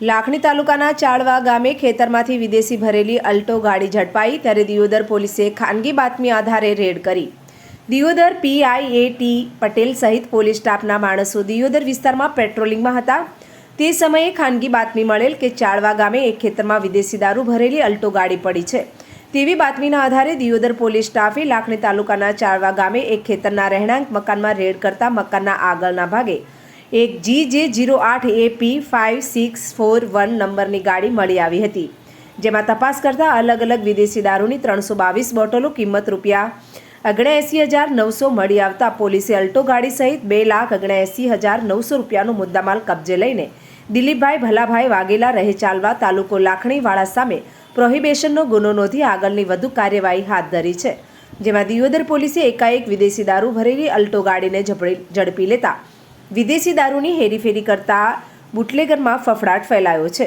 લાખણી તાલુકાના ચાળવા ગામે ખેતરમાંથી વિદેશી ભરેલી અલ્ટો ગાડી ઝડપાઈ ત્યારે દિયોદર પોલીસે ખાનગી બાતમી આધારે રેડ કરી. દિયોદર પીઆઈએ ટી પટેલ સહિત પોલીસ સ્ટાફના માણસો દિયોદર વિસ્તારમાં પેટ્રોલિંગમાં હતા. તે સમયે ખાનગી બાતમી મળેલ કે ચાળવા ગામે એક ખેતરમાં વિદેશી દારૂ ભરેલી અલ્ટો ગાડી પડી છે. તેવી બાતમીના આધારે દિયોદર પોલીસ સ્ટાફે લાખણી તાલુકાના ચાળવા ગામે એક ખેતરના રહેણાંક મકાનમાં રેડ કરતા મકાનના આગળના ભાગે એક જી જે જીરો આઠ AP five six four one નંબરની ગાડી મળી આવી હતી, જેમાં તપાસ કરતાં અલગ અલગ વિદેશી દારૂની ત્રણસો બાવીસ બોટલો કિંમત રૂપિયા ઓગણએંસી હજાર નવસો મળી આવતા પોલીસે અલ્ટો ગાડી સહિત બે લાખ ઓગણએંસી હજાર નવસો રૂપિયાનો મુદ્દામાલ કબજે લઈને દિલીપભાઈ ભલાભાઈ વાઘેલા રહે ચાલવા તાલુકો લાખણીવાળા સામે પ્રોહિબેશનનો ગુનો નોંધી આગળની વધુ કાર્યવાહી હાથ ધરી છે, જેમાં દિયોદર પોલીસે એકાએક વિદેશી દારૂ ભરેલી અલ્ટો ગાડીને ઝડપી લેતા વિદેશી દારૂની હેરીફેરી કરતા બુટલેગરમાં ફફડાટ ફેલાયો છે.